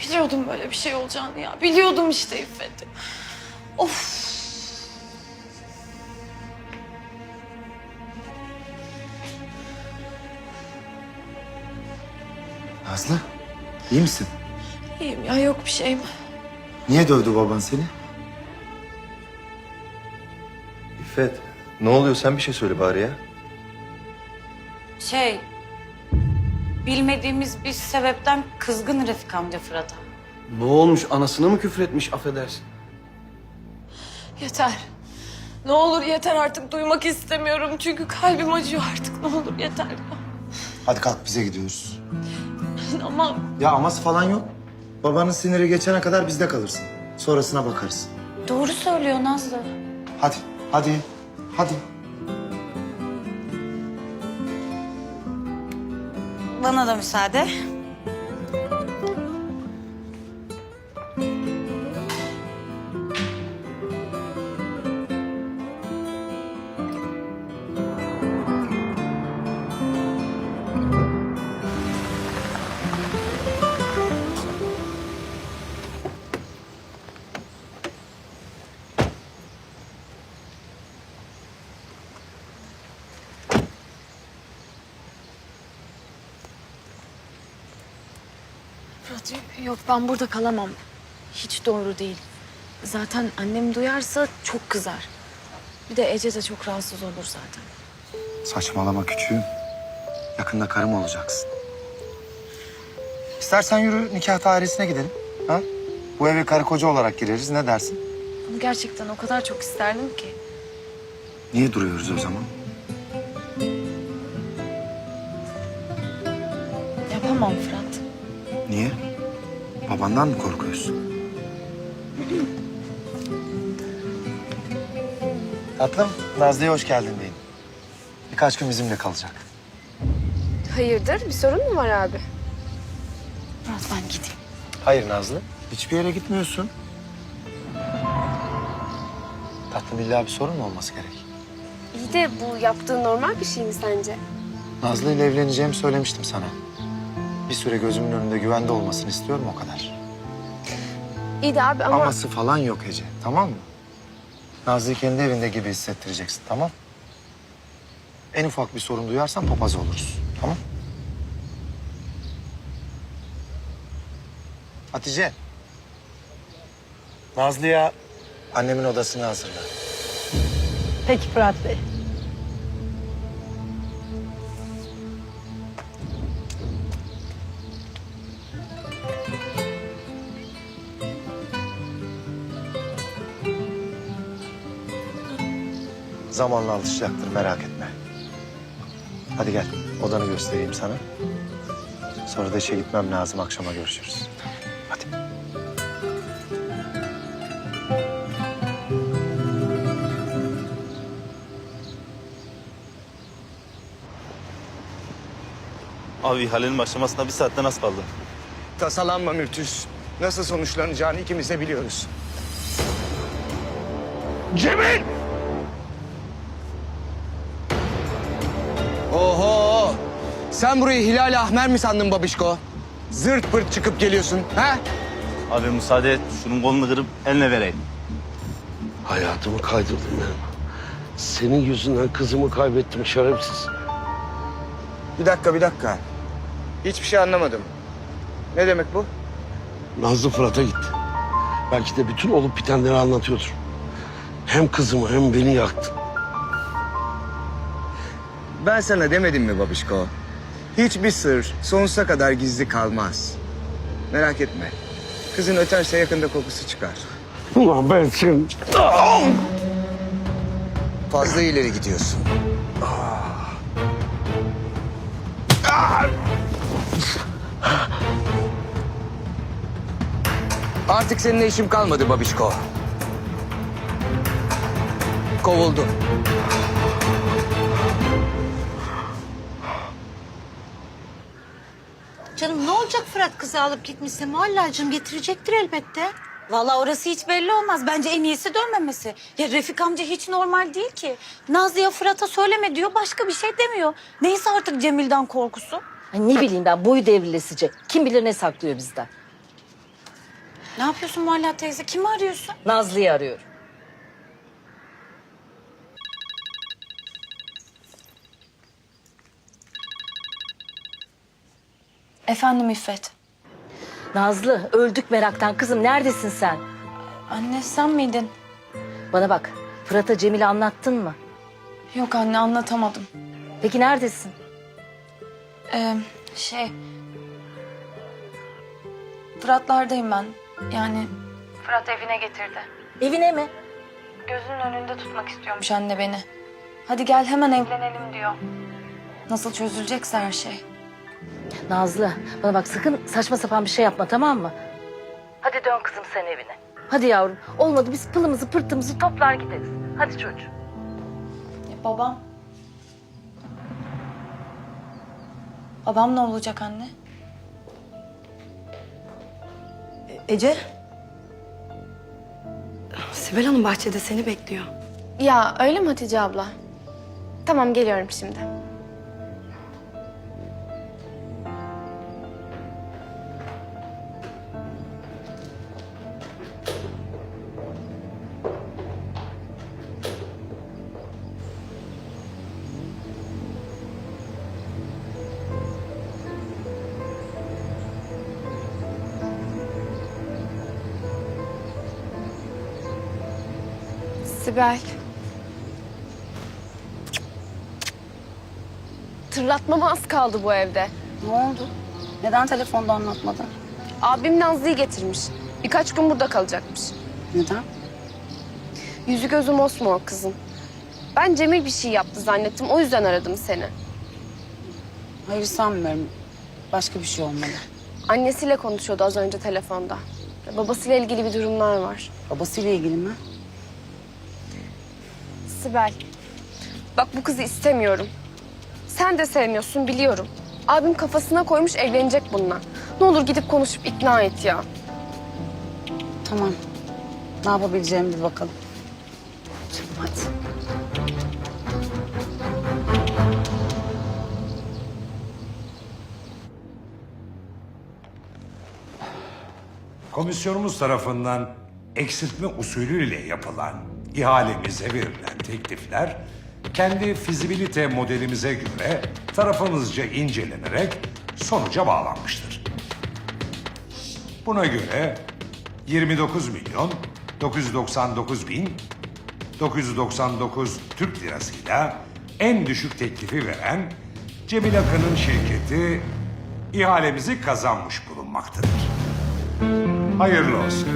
Biliyordum böyle bir şey olacağını ya. Biliyordum işte İffet. Of. Nazlı, iyi misin? İyiyim ya yok bir şeyim. Niye dövdü baban seni? İffet, ne oluyor? Sen bir şey söyle bari ya. Şey, bilmediğimiz bir sebepten kızgın Refik amca Fırat'a. Ne olmuş? Anasına mı küfretmiş affedersin? Yeter. Ne olur yeter artık duymak istemiyorum. Çünkü kalbim acıyor artık. Ne olur yeter ya. Hadi kalk bize gidiyoruz. Ama Ya aması falan yok. Babanın siniri geçene kadar bizde kalırsın. Sonrasına bakarız. Doğru söylüyor Nazlı. Hadi, hadi, hadi. Bana da müsaade. Yok ben burada kalamam. Hiç doğru değil. Zaten annem duyarsa çok kızar. Bir de Ece de çok rahatsız olur zaten. Saçmalama küçüğüm. Yakında karım olacaksın. İstersen yürü nikah dairesine gidelim. Ha? Bu eve karı koca olarak gireriz. Ne dersin? Bunu gerçekten o kadar çok isterdim ki. Niye duruyoruz o zaman? Yapamam Fırat. Niye? Babandan mı korkuyorsun? Tatlım, Nazlı'ya hoş geldin deyin. Birkaç gün bizimle kalacak. Hayırdır? Bir sorun mu var abi? Fırat ben gideyim. Hayır Nazlı. Hiçbir yere gitmiyorsun. Tatlım illa bir sorun mu olması gerek? İyi de bu yaptığı normal bir şey mi sence? Nazlı ile evleneceğimi söylemiştim sana. Bir süre gözümün önünde güvende olmasını istiyorum o kadar. İyi de abi ama... Aması falan yok Ece, tamam mı? Nazlı'yı kendi evinde gibi hissettireceksin, tamam? En ufak bir sorun duyarsan papaz oluruz, tamam? Hatice. Nazlı'ya annemin odasını hazırla. Peki Fırat Bey. Zamanla alışacaktır, merak etme. Hadi gel, odanı göstereyim sana. Sonra da işe gitmem lazım, akşama görüşürüz. Hadi. Abi ihalenin başlamasına bir saatte nasıl kaldı? Tasalanma Mürtüz. Nasıl sonuçlanacağını ikimiz de biliyoruz. Cemil! Oho! Sen burayı Hilal Ahmer mi sandın babişko? Zırt pırt çıkıp geliyorsun, ha? Abi müsaade et şunun kolunu kırıp eline vereyim. Hayatımı kaydırdın benim. Senin yüzünden kızımı kaybettim şerefsiz. Bir dakika, bir dakika. Hiçbir şey anlamadım. Ne demek bu? Nazlı Fırat'a gitti. Belki de bütün olup bitenleri anlatıyordur. Hem kızımı hem beni yaktı. Ben sana demedim mi babişko? Hiçbir sır sonsuza kadar gizli kalmaz. Merak etme. Kızın öterse yakında kokusu çıkar. Ulan ben senin... Fazla ileri gidiyorsun. Artık seninle işim kalmadı babişko. Kovuldun. Canım ne olacak Fırat kızı alıp gitmişse Muhallacığım getirecektir elbette. Vallahi orası hiç belli olmaz. Bence en iyisi dönmemesi. Ya Refik amca hiç normal değil ki. Nazlı'ya Fırat'a söyleme diyor, başka bir şey demiyor. Neyse artık Cemil'den korkusu. Ay ne bileyim ben boyu devrilesice. Kim bilir ne saklıyor bizden. Ne yapıyorsun Muhalla teyze? Kimi arıyorsun? Nazlı'yı arıyorum. Efendim İffet. Nazlı öldük meraktan kızım neredesin sen? Anne sen miydin? Bana bak Fırat'a Cemil'i anlattın mı? Yok anne anlatamadım. Peki neredesin? Ee, şey... Fıratlardayım ben. Yani... Fırat evine getirdi. Evine mi? Gözünün önünde tutmak istiyormuş anne beni. Hadi gel hemen evlenelim diyor. Nasıl çözülecekse her şey. Nazlı bana bak sakın saçma sapan bir şey yapma tamam mı? Hadi dön kızım sen evine. Hadi yavrum olmadı biz pılımızı pırtımızı toplar gideriz. Hadi çocuğum. Ya babam? Babam ne olacak anne? Ece. Sibel Hanım bahçede seni bekliyor. Ya öyle mi Hatice abla? Tamam geliyorum şimdi. Sibel. Tırlatmama az kaldı bu evde. Ne oldu? Neden telefonda anlatmadın? Abim Nazlı'yı getirmiş. Birkaç gün burada kalacakmış. Neden? Yüzü gözü mosmor kızım. Ben Cemil bir şey yaptı zannettim. O yüzden aradım seni. Hayır sanmıyorum. Başka bir şey olmalı. Annesiyle konuşuyordu az önce telefonda. Babasıyla ilgili bir durumlar var. Babasıyla ilgili mi? Sibel, bak bu kızı istemiyorum. Sen de sevmiyorsun biliyorum. Abim kafasına koymuş evlenecek bununla. Ne olur gidip konuşup ikna et ya. Tamam. Ne yapabileceğimi bir bakalım. Canım hadi. Komisyonumuz tarafından eksiltme usulüyle yapılan ihalemize verilen teklifler kendi fizibilite modelimize göre tarafımızca incelenerek sonuca bağlanmıştır. Buna göre 29 milyon 999 bin 999 Türk lirasıyla en düşük teklifi veren Cemil Akın'ın şirketi ihalemizi kazanmış bulunmaktadır. Hayırlı olsun.